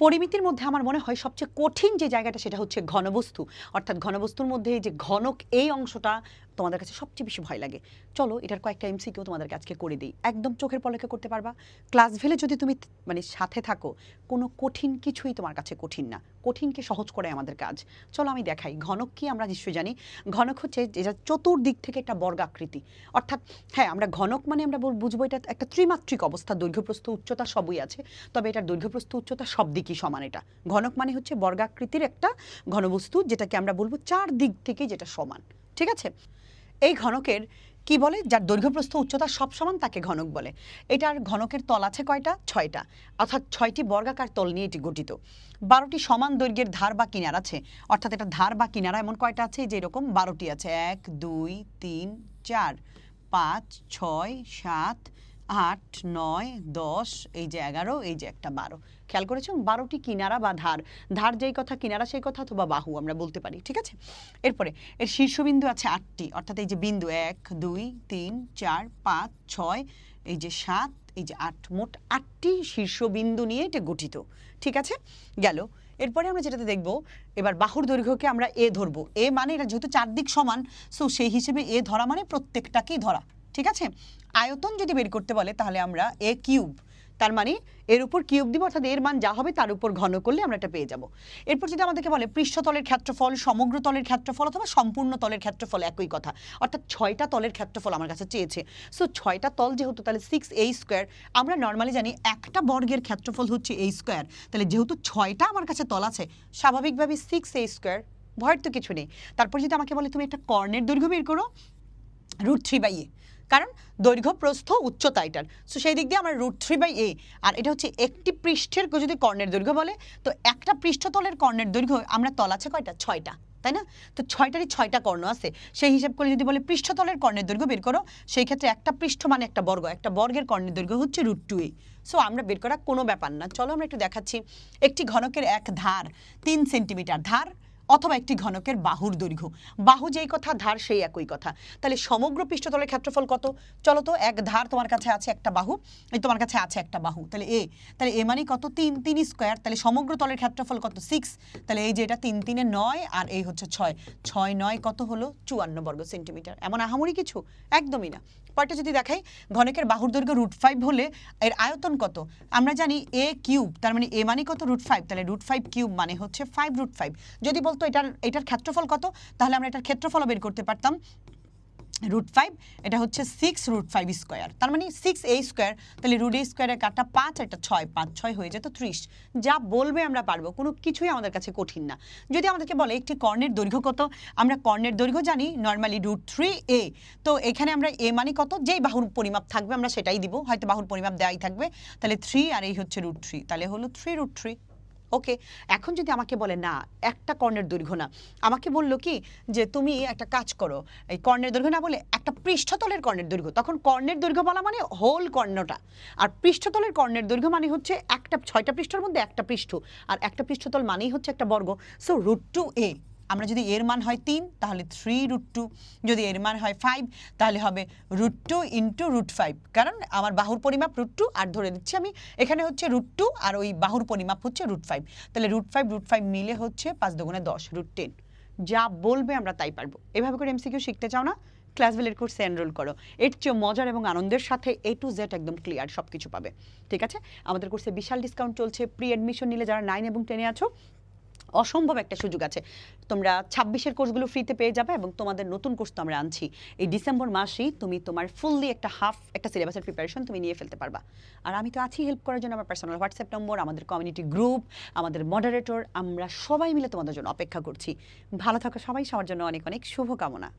পরিমিতির মধ্যে আমার মনে হয় সবচেয়ে কঠিন যে জায়গাটা সেটা হচ্ছে ঘনবস্তু। অর্থাৎ ঘনবস্তুর মধ্যে যে ঘনক এই অংশটা তোমাদের কাছে সবচেয়ে বেশি ভয় লাগে। চলো, এটার কয়েকটা এমসিকিউ তোমাদেরকে আজকে করে দিই। একদম চোখের পলকে করতে পারবা। ক্লাস ভেলে যদি তুমি মানে সাথে থাকো, কোনো কঠিন কিছুই তোমার কাছে কঠিন না। কঠিনকে সহজ করে আমাদের কাজ। চলো, আমি দেখাই। ঘনক কি আমরা নিশ্চয়ই জানি। ঘনক হচ্ছে যেটা চতুর্দিক থেকে একটা বর্গাকৃতি। অর্থাৎ হ্যাঁ আমরা ঘনক মানে আমরা বুঝব এটা একটা ত্রিমাত্রিক অবস্থা। দৈর্ঘ্যপ্রস্থ উচ্চতা সবই আছে। তবে এটার দৈর্ঘ্যপ্রস্থ উচ্চতা সব দিকই সমান এটা। ঘনক মানে হচ্ছে বর্গাকৃতির একটা ঘনবস্তু যেটাকে আমরা বলব চার দিক থেকে যেটা সমান। ঠিক আছে? এই ঘনকের কি বলে? যার দৈর্ঘ্যপ্রস্থ উচ্চতা সব সমান তাকে ঘনক বলে। এটার ঘনকের তল আছে কয়টা? ছয়টা। অর্থাৎ ছয়টি বর্গাকার তল নিয়ে এটি গঠিত। বারোটি সমান দৈর্ঘ্যের ধার বা কিনার আছে। অর্থাৎ এটা ধার বা কিনারা এমন কয়টা আছে? যে এরকম বারোটি আছে। এক, দুই, তিন, চার, পাঁচ, ছয়, সাত আট, নয়, দশ, এই যে এগারো, এই যে একটা বারো। খেয়াল করেছ? বারোটি কিনারা বা ধার। ধার যেই কথা কিনারা, সেই কথা অথবা বাহু আমরা বলতে পারি, ঠিক আছে? এরপরে, এর শীর্ষবিন্দু আছে আটটি। অর্থাৎ এই যে বিন্দু এক, দুই, তিন, চার, পাঁচ, ছয়, এই যে সাত, এই যে আট, মোট আটটি শীর্ষবিন্দু নিয়ে এটা গঠিত, ঠিক আছে? গেল। এরপরে আমরা যেটাতে দেখব, এবার বাহুর দৈর্ঘ্যকে আমরা এ ধরবো। এ মানে এটা যেহেতু চারদিক সমান সো সেই হিসেবে এ ধরা মানে প্রত্যেকটাকেই ধরা। ঠিক আছে? আয়তন যদি বের করতে বলে, তাহলে আমরা এ কিউব, তার মানে এর উপর কিউব দিব, অর্থাৎ এর মান যা হবে তার উপর ঘন করলে আমরা এটা পেয়ে যাব। এরপর যদি আমাদেরকে বলে পৃষ্ঠতলের ক্ষেত্রফল, সমগ্র তলের ক্ষেত্রফল অথবা সম্পূর্ণ তলের ক্ষেত্রফল একই কথা, অর্থাৎ ছয়টা তলের ক্ষেত্রফল আমার কাছে চেয়েছে। সো ছয়টা তল যেহেতু তাহলে সিক্স এ স্কোয়ার আমরা নর্মালি জানি একটা বর্গের ক্ষেত্রফল হচ্ছে এই স্কোয়ার তাহলে যেহেতু ছয়টা আমার কাছে তল আছে স্বাভাবিকভাবে সিক্স এ স্কোয়ার ভয়ের তো কিছু নেই। তারপর যদি আমাকে বলে তুমি একটা কর্ণের দৈর্ঘ্য বের করো রুট থ্রি বাই এ কারণ দৈর্ঘ্য, প্রস্থ, উচ্চতা এটার। সো সেই দিক দিয়ে আমার রুট থ্রি বাই এ আর এটা হচ্ছে একটি পৃষ্ঠের যদি কর্ণের দৈর্ঘ্য বলে, তো একটা পৃষ্ঠতলের কর্ণের দৈর্ঘ্য, আমরা তল আছে কয়টা? ছয়টা, তাই না? তো ছয়টারই ছয়টা কর্ণ আছে। সেই হিসাব করে যদি বলে পৃষ্ঠতলের কর্ণের দৈর্ঘ্য বের করো, সেই ক্ষেত্রে একটা পৃষ্ঠ মানে একটা বর্গ, একটা বর্গের কর্ণের দৈর্ঘ্য হচ্ছে রুট টু এ সো আমরা বের করা কোনো ব্যাপার না। চলো আমরা একটু দেখাচ্ছি। একটি ঘনকের এক ধার, তিন সেন্টিমিটার ধার অথবা একটি ঘনকের বাহুর দৈর্ঘ্য। বাহু যেই কথা, ধার সেই একই কথা। তাহলে সমগ্র পৃষ্ঠতলের ক্ষেত্রফল কত? চলো তো, এক ধার তোমার কাছে আছে একটা বাহু, এই তোমার কাছে আছে একটা বাহু। তাহলে এ তাহলে এ মানে কত? তিন তিন স্কোয়ার তাহলে সমগ্র তলের ক্ষেত্রফল কত? সিক্স তাহলে এই যে এটা তিন, তিনে নয়, আর এই হচ্ছে ছয়। ছয়, নয় কত হলো? চুয়ান্ন বর্গ সেন্টিমিটার। এমন আহামরি কিছু? একদমই না। পরটা যদি দেখাই, ঘনকের বাহুর দৈর্ঘ্য রুট ফাইভ হলে এর আয়তন কত? আমরা জানি এ কিউব তার মানে এ মানে কত? রুট ফাইভ তাহলে রুট ফাইভ কিউব মানে হচ্ছে ফাইভ রুট ফাইভ যদি বলতো এটার এটার ক্ষেত্রফল কত? তাহলে আমরা এটার ক্ষেত্রফল বের করতে পারতাম। রুট ফাইভ এটা হচ্ছে সিক্স রুট ফাইভ স্কোয়ার তার মানে সিক্স এ স্কোয়ার তাহলে রুট এ স্কোয়ারের কাটা পাঁচ একটা ছয়, পাঁচ, ছয় হয়ে যেত ত্রিশ। যা বলবে আমরা পারব, কোনো কিছুই আমাদের কাছে কঠিন না। যদি আমাদেরকে বলে একটি কর্ণের দৈর্ঘ্য কত? আমরা কর্ণের দৈর্ঘ্য জানি নর্মালি রুট থ্রি এ তো এখানে আমরা এ মানে কত? যেই বাহুর পরিমাপ থাকবে, আমরা সেটাই দিব। হয়তো বাহুর পরিমাপ দেওয়াই থাকবে। তাহলে থ্রি আর এই হচ্ছে রুট থ্রি তাহলে হলো থ্রি রুট থ্রি ওকে, এখন যদি আমাকে বলে, না, একটা কর্ণের দৈর্ঘ্য না। আমাকে বলল কি, যে তুমি একটা কাজ করো, এই কর্ণের দৈর্ঘ্য না বলে একটা পৃষ্ঠতলের কর্ণের দৈর্ঘ্য। তখন কর্ণের দৈর্ঘ্য বলা মানে হোল কর্ণটা। আর পৃষ্ঠতলের কর্ণের দৈর্ঘ্য মানে হচ্ছে একটা, ছয়টা পৃষ্ঠের মধ্যে একটা পৃষ্ঠ। আর একটা পৃষ্ঠতল মানেই হচ্ছে একটা বর্গ। সো রুট টু এ আমরা যদি এর মান হয় তিন, তাহলে থ্রি রুট টু যদি এর মান হয় ফাইভ তাহলে হবে root two into root five কারণ আমার বাহুর পরিমাপ রুট টু আর ধরে দিচ্ছি আমি এখানে হচ্ছে রুট টু আর ওই বাহুর পরিমাপ হচ্ছে রুট ফাইভ তাহলে রুট ফাইভ রুট ফাইভ মিলে হচ্ছে পাঁচ দুগুণে দশ রুট টেন যা বলবে আমরা তাই পারব। এভাবে করে এমসিকিউ শিখতে চাও না? ক্লাস ক্লাসভেলের কোর্সে এনরোল করো। এর চেয়ে মজার এবং আনন্দের সাথে এ টু জেড একদম ক্লিয়ার সব কিছু পাবে। ঠিক আছে? আমাদের কোর্সে বিশাল ডিসকাউন্ট চলছে। প্রি অ্যাডমিশন নিলে যারা নাইন এবং টেনে আছো অসম্ভব একটা সুযোগ আছে। তোমরা ছাব্বিশের কোর্সগুলো ফ্রিতে পেয়ে যাবে এবং তোমাদের নতুন কোর্স তো আমরা আনছি। এই ডিসেম্বর মাসেই তুমি তোমার ফুললি একটা হাফ, একটা সিলেবাসের প্রিপারেশন তুমি নিয়ে ফেলতে পারবা। আর আমি তো আছি হেল্প করার জন্য আমার পার্সোনাল হোয়াটসঅ্যাপ নম্বর আমাদের কমিউনিটি গ্রুপ আমাদের মডারেটর আমরা সবাই মিলে তোমাদের জন্য অপেক্ষা করছি। ভালো থাকো সবাই, সবার জন্য অনেক অনেক শুভকামনা।